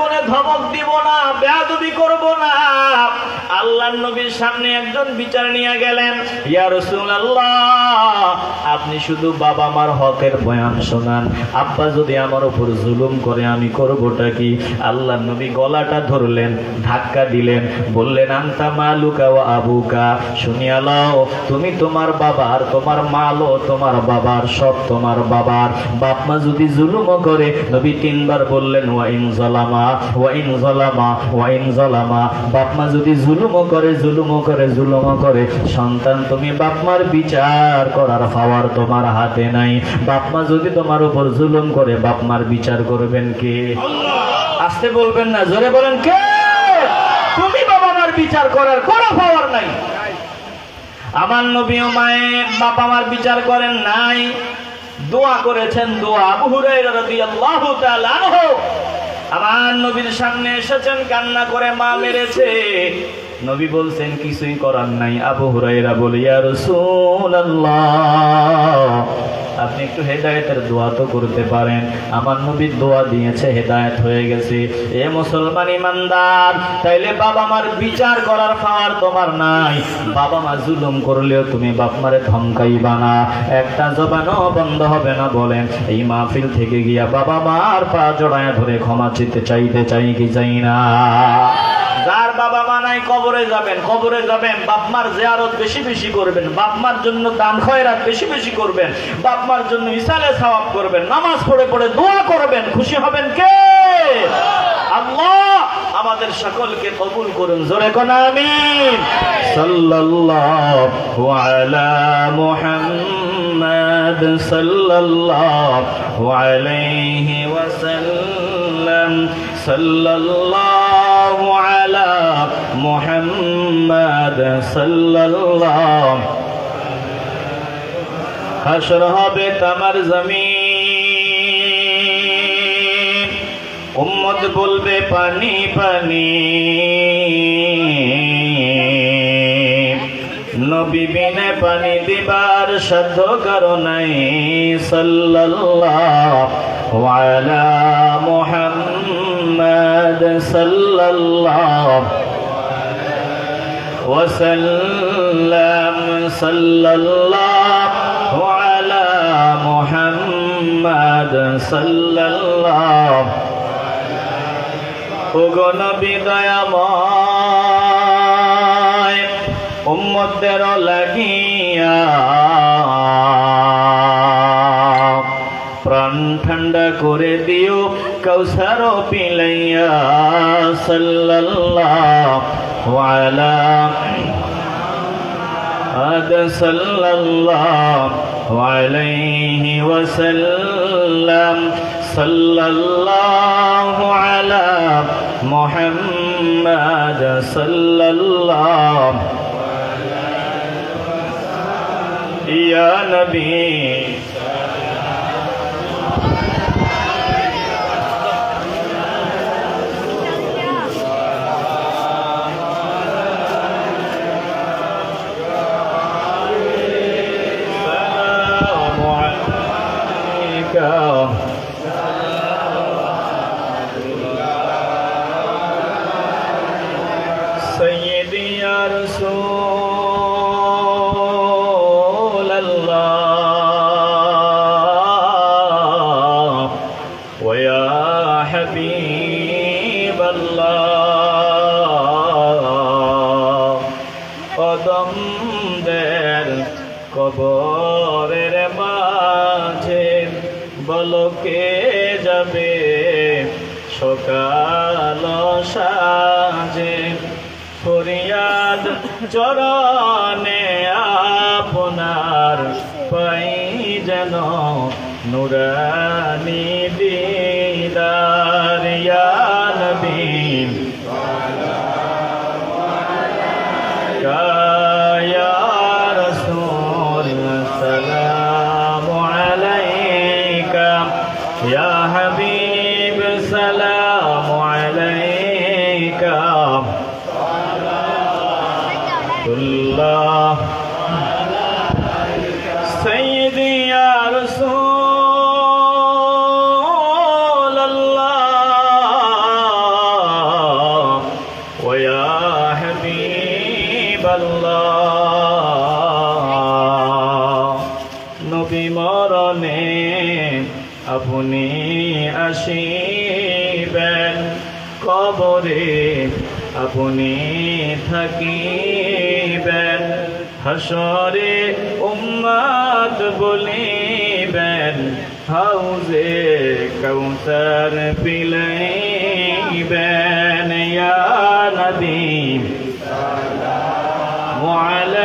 জীবনে ধমক দিব না, বেয়াদবি করব না। আল্লাহর নবীর সামনে একজন বিচার নিয়ে গেলেন, ইয়া রাসূলুল্লাহ, আপনি শুধু বাবা মার হকের বয়ান শোনান। আব্বা যদি আমার উপর জুলুম করে, আমি করবোটা কি? আল্লাহর নবী গলাটা ধরলেন, ধাক্কা দিলেন, বললেন, আন্তা মালুকা ও আবুকা। শুনিয়া লও, তুমি তোমার বাবার, তোমার মালও তোমার বাবার, সব তোমার বাবার। বাপ মা যদি জুলুমও করে, নবী তিনবার বললেন ওয়াইন জালামা ওয়াইন জালামা ওয়াইন জালামা। বাপ মা যদি জুলুমও করে জুলুমও করে জুলুমও করে, সন্তান তুমি বাপ মার বিচার করার পাওয়ার তোমার হাতে নাই। বাপ মা যদি তোমার উপর জুলুম করে, বাপ মার বিচার করবেন কে? আসতে বলবেন না, জোরে বলেন কে? তুমি বাবা মার বিচার করার কোনো পাওয়ার নাই। আমার নবীও মায়ে বাবা মার বিচার করেন নাই। দোয়া করেছেন দোয়া। আবু হুরায়রা রাদিয়াল্লাহু তাআলা আনহু। আমার নবীর সামনে এসেছেন, কান্না করে মা মেরেছে। নবী বলছেন, কিছুই করার নাই। আবু হুরাইরা বলে, ইয়া রাসূলুল্লাহ। আপনি একটু হেদায়েতের দোয়া তো করতে পারেন। আমার নবীর দোয়া দিয়েছে, হেদায়েত হয়ে গেছে। এ মুসলমান ইমানদার, তাইলে বাবা মার বিচার করার পাওয়ার তোমার নাই। বাবা মা জুলুম করলেও তুমি বাপ মারে ধমকাইবা না। একটা জবানও বন্ধ হবে না বলেন। এই মাহফিল থেকে গিয়া বাবা মার পা জড়ায় ধরে ক্ষমা চিতে চাইতে চাই কি চাই না। কবরে যাবেন কবরে যাবেন, বাপমার জিয়ারত বেশি বেশি করবেন, বাপমার জন্য দান খয়রাত বেশি বেশি করবেন, বাপমার জন্য ইসালে সওয়াব করবেন, নামাজ পড়ে পড়ে দোয়া করবেন, খুশি হবেন কে? আল্লাহ আমাদের সকলকে কবুল করুন, জোরে কোন আমিন? সাল্লাল্লাহু আলা মুহাম্মাদ সাল্লাল্লাহু আলাইহি ওয়াসাল্লাম। সাল্লাল্লাহু আলা মুহাম্মাদ সাল্লাল্লাহু হাসর হবে তামার জমিন উম্মত বলবে পানি পানি নবী বিনে পানি দিবার সাধ্য কারণাই সাল্লাল্লাহু আলা মুহাম্মাদ সাল্লাল্লাহু وسلم صلى الله على محمد صلى الله ওগো নবী দয়াময় উম্মতদের লাগিয়া প্রাণ ঠান্ডা করে দিও কৌসার পিলাইয়া সাল্লাল্লাহু وعلى هذا صلى الله عليه وسلم. صلى الله على محمد. صلى الله يا نبي. বন্দের কবরের মাঝে বলকে যাবে? সকাল সাজে ফরিয়াদ চরণে আপনার পাই যেন নুরানি দিয়ে মনে আপনি আসিবেন কবরে আপনি থাকিবেন হাসরে উম্মাদ বলিবেন হাউজে কৌসার পিলাইবেন ইয়া নবী মুআলা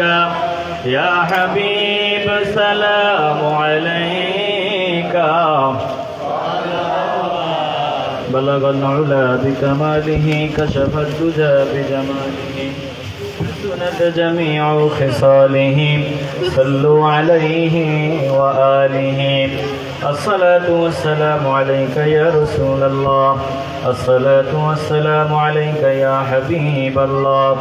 عليك يا حبيب سلام عليك. بلغ العلا بكماله كشف الدجى بجماله. سنت جميع خصاله صلوا عليه وآله. الصلاة والسلام عليك يا رسول الله الصلاة والسلام عليك يا حبيب الله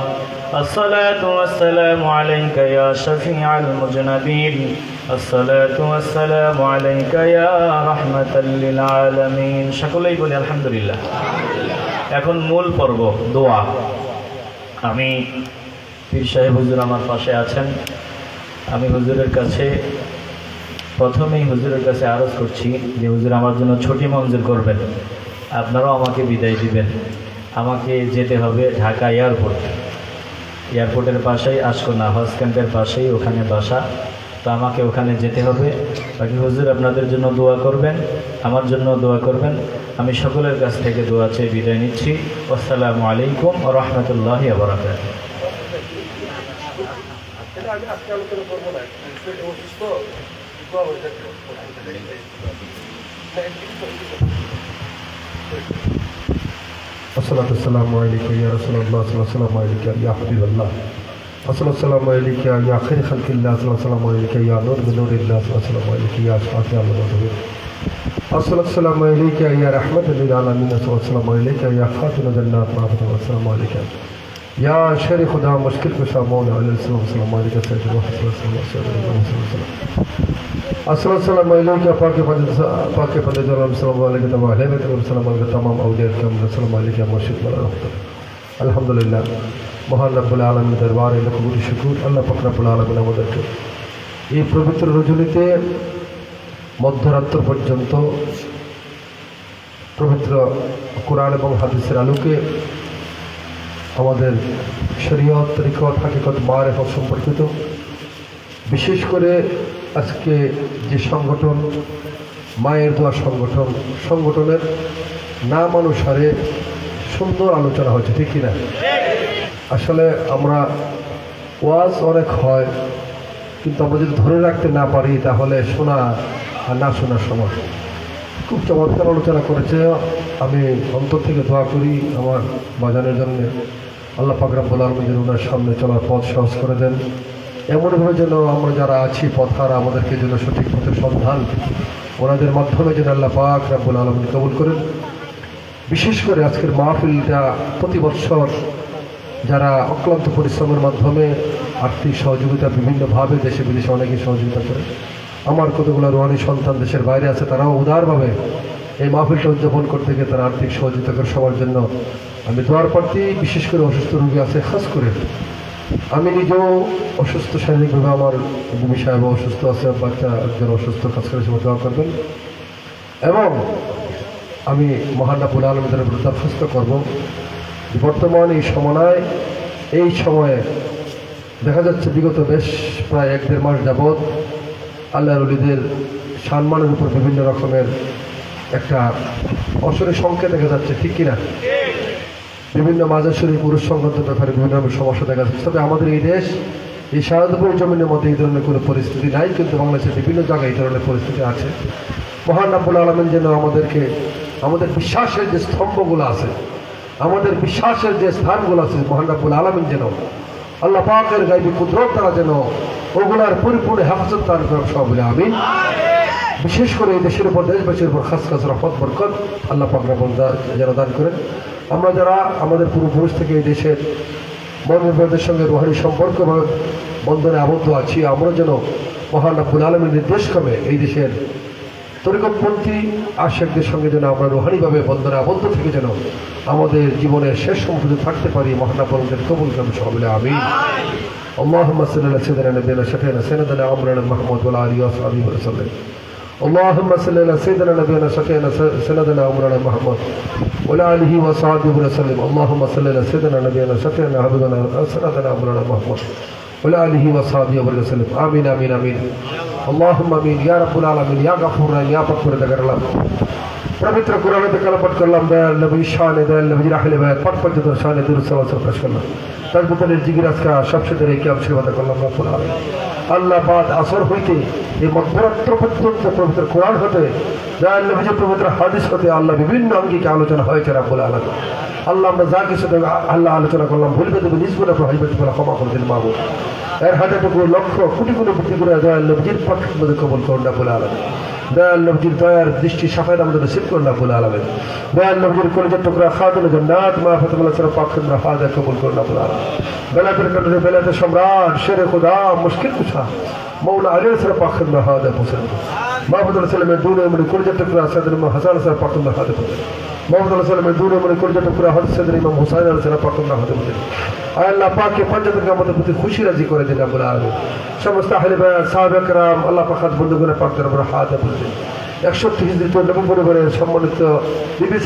الصلاة والسلام عليك يا شفيع المذنبين الصلاة والسلام عليك يا رحمة للعالمين সকলেই বলি আলহামদুলিল্লাহ এখন মূল পর্ব দোয়া আমি পীর সাহেব হুজুর আমার পাশে আছেন আমি হুজুরের কাছে প্রথমেই হুজুরের কাছে আরজ করছি যে, হুজুর, আমার জন্য ছুটি মঞ্জুর করবেন। আপনারাও আমাকে বিদায় দিবেন। আমাকে যেতে হবে ঢাকা এয়ারপোর্ট। এয়ারপোর্টের পাশেই আশকোনা হজ ক্যাম্পের পাশেই ওখানে বাসা। তো আমাকে ওখানে যেতে হবে। বাকি হুজুর, আপনাদের জন্য দোয়া করবেন। আমার জন্য দোয়া করবেন। আমি সকলের কাছ থেকে দোয়া চেয়ে বিদায় নিচ্ছি। আসসালামু আলাইকুম ও রহমতুল্লাহ আবরাকাত আজকে আলোচনা করব না। السلام عليكم يا رسول الله صلى الله عليه وسلم يا حبيب الله. صلى الله عليك يا خير خلق الله صلى الله عليك يا نور من نور الله صلى الله عليك يا شفاعة الله الصلاة والسلام عليك يا رحمة للعالمين صلى الله عليك يا خاتم الجنات ما صلى الله عليك. يا شر خدا مشكل في مولا عليه الصلاة والسلام عليك سیدنا رسول اللہ صلی اللہ علیہ وسلم. السلام السلام علیکم پاک پنج پاک پنج جلال السلام علیکم تمام اہل بیت السلام علیکم تمام اولیاء کرام السلام علیکم মুর্শিদ মালা রহমত আলহামদুলিল্লাহ মহান রব্বুল আলমীর দরবারে লক্ষ কোটি শুকুর আল্লাহ পাক রব্বুল আলমিন আমাদেরকে এই পবিত্র রজনীতে মধ্যরাত্র পর্যন্ত পবিত্র কোরআন এবং হাদিসের আলোকে আমাদের শরীয়ত তরিকত হাকিকত মারেফত সম্পর্কিত বিশেষ করে আজকে যে সংগঠন, মায়ের দোয়া সংগঠন, সংগঠনের নাম অনুসারে সুন্দর আলোচনা হচ্ছে, ঠিক কিনা? আসলে আমরা ওয়াজ অনেক হয়, কিন্তু আমরা যদি ধরে রাখতে না পারি, তাহলে শোনা আর না শোনার সময়। খুব চমৎকার আলোচনা করেছে। আমি অন্তর থেকে দোয়া করি আমার বাজানের জন্য। আল্লাহ পাকরাবুল আলম যেন ওনার সামনে চলার পথ সহজ করে দেন। এমনভাবে যেন আমরা যারা আছি পথার আমাদেরকে যেন সঠিক পথের সন্ধান ওনাদের মাধ্যমে যেন আল্লাহ পাক রাব্বুল আলমিন কবুল করেন। বিশেষ করে আজকের মাহফিলটা প্রতি বৎসর যারা অক্লান্ত পরিশ্রমের মাধ্যমে আর্থিক সহযোগিতা বিভিন্নভাবে দেশে বিদেশে অনেকে সহযোগিতা করে। আমার কতগুলো রোহানি সন্তান দেশের বাইরে আছে, তারাও উদারভাবে এই মাহফিলটা উদযাপন করতে গিয়ে তারা আর্থিক সহযোগিতা করে সবার জন্য। আমি দোয়ার প্রার্থী বিশেষ করে অসুস্থ রোগী আছে, খাস করে আমি নিজেও অসুস্থ, শারীরিকভাবে আমার ভূমি সাহেব অসুস্থ আছে বাচ্চা একজন অসুস্থ, কাজ করে সে দোয়া করবেন। এবং আমি মহান্নাপুর আলমদের দরখাস্ত করব বর্তমান এই সময় এই সময়ে দেখা যাচ্ছে বিগত বেশ প্রায় এক দেড় মাস যাবৎ আল্লাহ রলিদের সম্মানের উপর বিভিন্ন রকমের একটা অসরে সংকেত দেখা যাচ্ছে, ঠিক কিনা? বিভিন্ন মাজার পুরুষ সংক্রান্ত ব্যাপারে বিভিন্ন রকমের সমস্যা দেখা যাচ্ছে। তবে আমাদের এই দেশ, এই সারদপুর জমিনের মধ্যে এই ধরনের কোনো পরিস্থিতি নাই, কিন্তু বাংলাদেশের বিভিন্ন জায়গায় এই ধরনের পরিস্থিতি আছে। মহান আব্বুল আলমিন যেন আমাদেরকে, আমাদের বিশ্বাসের যে স্তম্ভগুলো আছে, আমাদের বিশ্বাসের যে স্থানগুলো আছে, মহান আব্বুল আলমিন যেন আল্লাহ পাকের গাইবী কুদরত তারা যেন ওগুলার পরিপূর্ণ হেফাজত তার সব বলে আমি বিশেষ করে এই দেশের উপর, দেশবাসীর উপর খাস খাস রফত বরকত আল্লাহ পাক যেন দান করেন। আমরা যারা আমাদের পূর্বপুরুষ থেকে এই দেশের মর্মীদের সঙ্গে রোহানি সম্পর্ক বা বন্ধনে আবদ্ধ আছি আমরা যেন মহান আব্বুল আলমীর নির্দেশক্রমে এই দেশের তরিকপন্থী আশেকদের সঙ্গে যেন আমরা রোহানিভাবে বন্ধনে আবদ্ধ থেকে যেন আমাদের জীবনের শেষ সম্পর্কে থাকতে পারি মহানাপনদের কবুল করবে সকলে আমি اللهم صل على سيدنا نبينا شفينا سيدنا عمرنا محمد وعلى اله وصحبه وسلم اللهم صل على سيدنا نبينا شفيعنا سندنا عمرنا محمد وعلى اله وصحبه وسلم. اللهم صل على سيدنا نبينا شفيعنا عبدنا سندنا عمرنا محمد وعلى اله وصحبه وسلم. امين امين امين اللهم امين يا رب العالمين. يا غفور يا غفور دغرلام پرمیتر قرآن کل پٹ کر لم نبی شان دل نبی راحل بیت پٹ پٹ در شان در سوا سر پرش کرنا تذبت الجگراس کا شب شدر ایک امشر ودا کلام رب العالمين বাদ আসর হইতে এই মধ্যরাত্র পর্যন্ত পবিত্র কোরআন হতে দয়াল নবীজ পবিত্র হাদিস হতে আল্লাহ বিভিন্ন অঙ্গিকে আলোচনা হয়েছে না বলে আলাদা আল্লাহ আমরা যা কিছু আল্লাহ আলোচনা করলাম ভুলবে তুমি নিজগুলো হাইবে তুমি ক্ষমা করে দিন মাহবুব এর হাজারটুকু লক্ষ কোটি কোটি কোটি করে দয়াল নবীজির পক্ষে কবল করুন বলে আলামিন দয়াল নবজির দয়ার দৃষ্টি সাফায় আমাদের নসিব করুন রাব্বুল আলামিন। দয়াল নবজির কলেজের টুকরা খাতুন জান্নাত, মা ফাতেমা সাল্লাল্লাহু পাক আমরা হাজা কবুল করুন রাব্বুল আলামিন। বেলাতের কারণে বেলাতের সম্রাট শেরে খুদা, মুশকিল কুশা, মৌলা আলী সাল পাক আমরা হাজা পৌঁছে মাহমুদুল সাল্লামের দূরে মানে কলেজের টুকরা সাদর হাসান সাল পাক আমরা হাজা পৌঁছে মোহাম্মদ সাল্লামের দূরে মানে কলেজের টুকরা হজ সাদর ইমাম হুসাইন আল সাল পাক আমরা হাজা পৌঁছে আয় আল্লাহ পাকে পঞ্চায়েতের আমাদের প্রতি খুশি রাজি করে দিন আমরা সমস্ত হালিবা আল্লাহ পাখাত বন্ধুগুলো পাকদের হাত বলছেন একষট্টি নবী পরিবারের সম্মানিত বিবি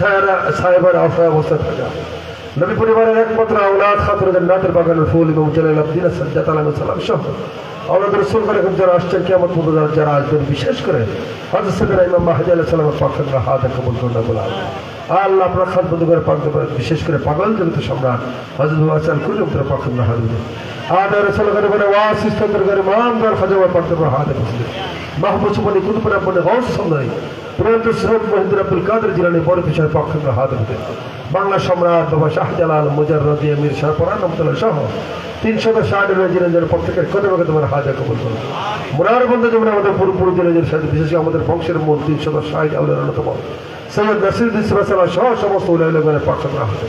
সাহেবের অসহায় অবস্থায় থাকা। নবী পরিবারের একমাত্র আওলাদ খাতুর জান্নাতের বাগানের ফুল এবং জালাল সালাম সহ। আওলাদ রসুল করে যারা আসছেন যারা আসবেন, বিশেষ করে হাজর ইমাম মাহাজ আলাহ সালামের পাখাতরা হাত কবুল করুন আল্লাহ আপনার করে পাক বিশেষ করে পাগল জগত সম্রাট হজরত হাসান কুল্লুম তোর পাক আমরা হাজুর আদার আদা রাসূল করে বলে ওয়াসিস তাদের করে মান দর খাজাওয়া পাক আমরা মাহবুব সুবনি কুতুবরা বলে গৌস সম্রাট প্রিয়ন্ত সৈয়দ মহিন্দুর আব্দুল কাদের জিলানি পিছনে পক্ষে হাত দেবেন বাংলা সম্রাট বাবা শাহজালাল মুজাররদি আমির শাহ পরান রহমতুল্লাহ সহ তিনশত ষাট জিনের প্রত্যেকের কদমে তোমার হাজা কবুল করুন। মোনার বন্ধু যেমন আমাদের পুরোপুরি জিনের সাথে বিশেষ করে আমাদের বংশের মূল তিনশত ষাট আউলের অন্যতম। সৈয়দ নাসিরুদ্দিন সিবাসাল্লাহ সহ সমস্ত উল্লাহের পক্ষে হাজা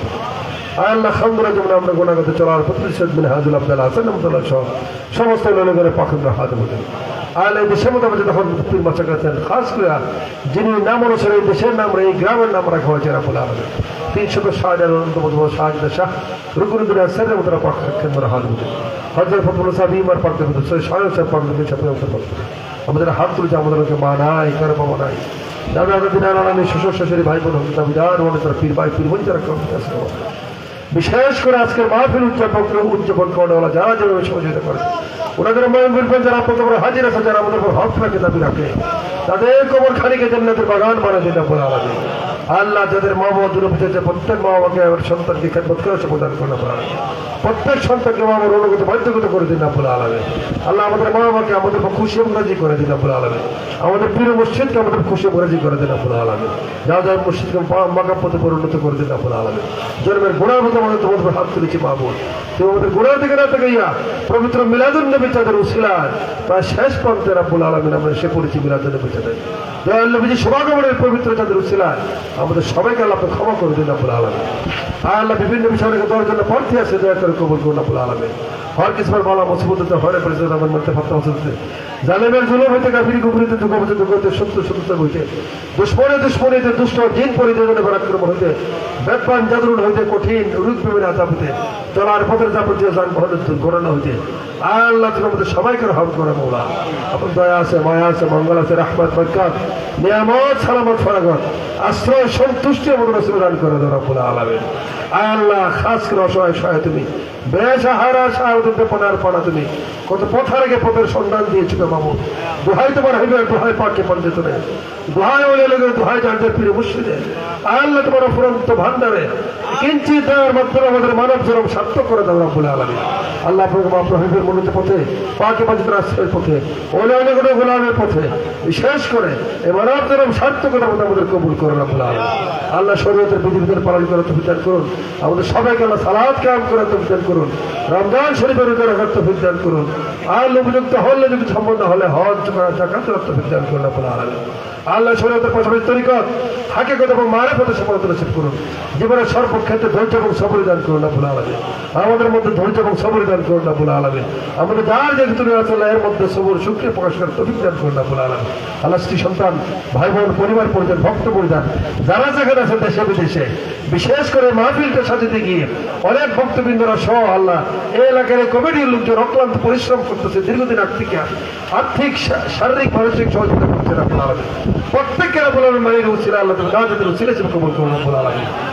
আল্লাহ খান্দরা যেমন আমরা গোনাগত চলার প্রতিষ্ঠা বিন হাজুল আব্দুল্লাহ হাসান রহমতুল্লাহ সহ সমস্ত উল্লাহের পক্ষে হাজা এই দেশের আমাদের যখন পীর বাচ্চা গেছেন খাস করে যিনি নাম অনুসারে দেশের নাম এই গ্রামের নাম রাখা হয়েছে রাবুল আলমের তিনশত শাহজাহান অন্যতম শাহজাদা শাহ রুকুনুদ্দিন হাসানের মতো পক্ষে আমরা হাত বুঝে। হজর ফতুল সাহেব ইমার পার্কে মধ্যে সৈয়দ সাহেব সাহেব পার্কে সাথে আমাদের হাত তুলছে আমাদেরকে মা নাই, কারও বাবা নাই। দাদা দাদি নানা, নানি, শ্বশুর, শাশুড়ি ভাই বোন দাবিদার অনেক তারা পীর ভাই পীর বোন কমিটি আছে বিশেষ করে আজকের মাহফিল উদযাপন উদযাপন করেওয়ালা যারা যেভাবে সহযোগিতা করে ওনাদের ময়ন বলবেন যারা আপনাদের উপর হাজির আছে যারা আমাদের হক রাখে দাবি রাখে। তাদের কবর খানিকে জান্নাতের বাগান মানে যেটা বলা আলাদা আল্লাহ যাদের মা বাবা দূরে বুঝেছে প্রত্যেক মা বাবাকে আমার সন্তানকে খেদমত করে সে প্রদান করে আলাদা প্রত্যেক সন্তানকে মা বাবার অনুগত বাধ্যগত করে দিন বলে আলাদা আল্লাহ আমাদের মা বাবাকে আমাদের খুশি এবং করে দিন বলে আলাদা আমাদের প্রিয় মসজিদকে আমাদের খুশি এবং করে দিন বলে আলাদা যা যা মসজিদকে মাকাম পথে পরিণত করে দিন বলে আলাদা জন্মের গোড়ার মতো আমাদের তোমাদের হাত তুলেছি মা বোন তুমি আমাদের গোড়ার দিকে না তাকাইয়া পবিত্র মিলাদুল নবী তাদের উসিলায় প্রায় শেষ প্রান্তে রাব্বুল আলমিন আমরা সে পড়েছি মিলাদুল নবী তাদের। দয়াল নবীজি সমাগমনের পবিত্র তাদের উসিলায় আমাদের সবাইকে আল্লাহ ক্ষমা করে দিন রাব্বুল আলমিন। আর আল্লাহ বিভিন্ন বিষয় দেওয়ার জন্য প্রার্থী আছে, দয়া করে কবুল করুন রাব্বুল আলমিন। হর কিসমর বলা মুসিবতে হরে পরিচালনা মধ্যে ফাত্তা হচ্ছে। জালেমের জুলুম হইতে কাফিরি কুফরিতে দুঃখ হইতে দুঃখ হইতে সত্য, সত্যতা হইতে দুষ্পরে দুষ্পরিতে দুষ্ট জিন পরিতে জন্য পরাক্রম হইতে বেদপান জাদরুন হইতে কঠিন, রুদ বিমের আজাব হইতে চলার পথের যাবতীয় যানবাহনের দুর্ঘটনা হইতে, আল্লাহ তুমি আমাদের সবাইকে রহম করে, মৌলা। আপনার দয়া আছে, মায়া আছে, মঙ্গল আছে, রাহমত, বরকাত, নিয়ামত, সালামত, ফরাগত, আশ্রয়, সন্তুষ্টি আমাদের রসুল দান করে দেওয়া রব্বুল আলামিন। আল্লাহ, খাস করে অসহায় সহায় তুমি বেসাহারা সাহায্যতে পনার পানা তুমি কত পথা পথের সন্ধান দিয়েছিল মামু দোহাই তোমার হইবে দোহাই পাকে পঞ্চায়েত আল্লাহ তোমার মাধ্যমে আমাদের মানব করে আলামি পথে, পাকে পথে বিশেষ করে এই মানব আমাদের কবুল করে রাখুল আলম আল্লাহ শরীয়তের বিধিবিধান পালন করে তো বিচার করুন। আমাদের সবাইকে আল্লাহ সালাদ কাম করে তো বিচার করুন। রমজান শরীফের রোজা রাখার তো দান করুন। আর লোকযুক্ত হলে যদি সম্বন্ধ হলে হজ জাকাত রক্তভিক দান করুন আল্লাহ আলামিন। আল্লাহ শরীয়তের পাশাপাশি তরিকত হাকিকত এবং মারে পথে সফলতা নসিব করুন। জীবনের সর্বক্ষেত্রে ধৈর্য এবং সবরি দান করুন আল্লাহ আলামিন। আমাদের মধ্যে ধৈর্য এবং সবরি দান করুন আল্লাহ আলামিন। আমাদের যার যে তুমি আসলে এর মধ্যে সবর, শুক্রিয়া প্রকাশ করার তফিক দান করুন আল্লাহ আলামিন। আল্লাহ স্ত্রী সন্তান ভাই বোন পরিবার, পরিজন, ভক্ত, পরিজন, যারা যেখানে আছে দেশে, বিদেশে, বিশেষ করে মাহফিলটা সাজাতে গিয়ে অনেক ভক্তবৃন্দরা সহ আল্লাহ, এই এলাকার কমিটির লোকজন অক্লান্ত পরিশ্রম করতেছে, দীর্ঘদিন আর্থিক শা- শারীরিক, মানসিক সহযোগিতা করছে রাখুন আলামিন। প্রত্যেককে রাখুন আলমিন মায়ের উচিরা আল্লাহ উচিরা হিসেবে কবল করুন রাখুন আলামিন।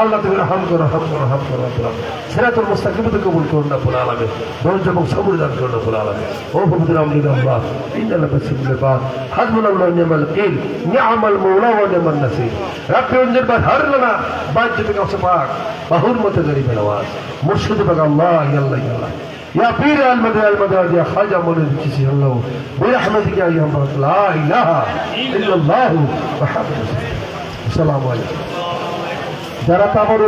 আল্লাহ তুমি রহম করো রহম করো রহম করো রব্বুল আলামিন সিরাতুল মুস্তাকিমতে কবুল করুন রব্বুল আলামিন ধৈর্য এবং সবর দান করুন রব্বুল আলামিন ও হুবুদুর আমলিল্লাহ ইন্নাল্লাহ বাসিরুল বাদ হাসবুনাল্লাহ ওয়া নি'মাল ওয়াকিল নি'মাল মাওলা ওয়া নি'মান নাসির রাব্বি উনজির বাদ হার লানা বাজ্যতিক আসফাক বাহুরমত গরিব নওয়াজ মুর্শিদ বাগ আল্লাহ ইয়াল্লাহ ইয়াল্লাহ يا بير المدى المدى يا خواجه مولد كسي الله برحمتك يا ايها الله لا اله الا الله محمد رسول الله السلام عليكم যারা তাবর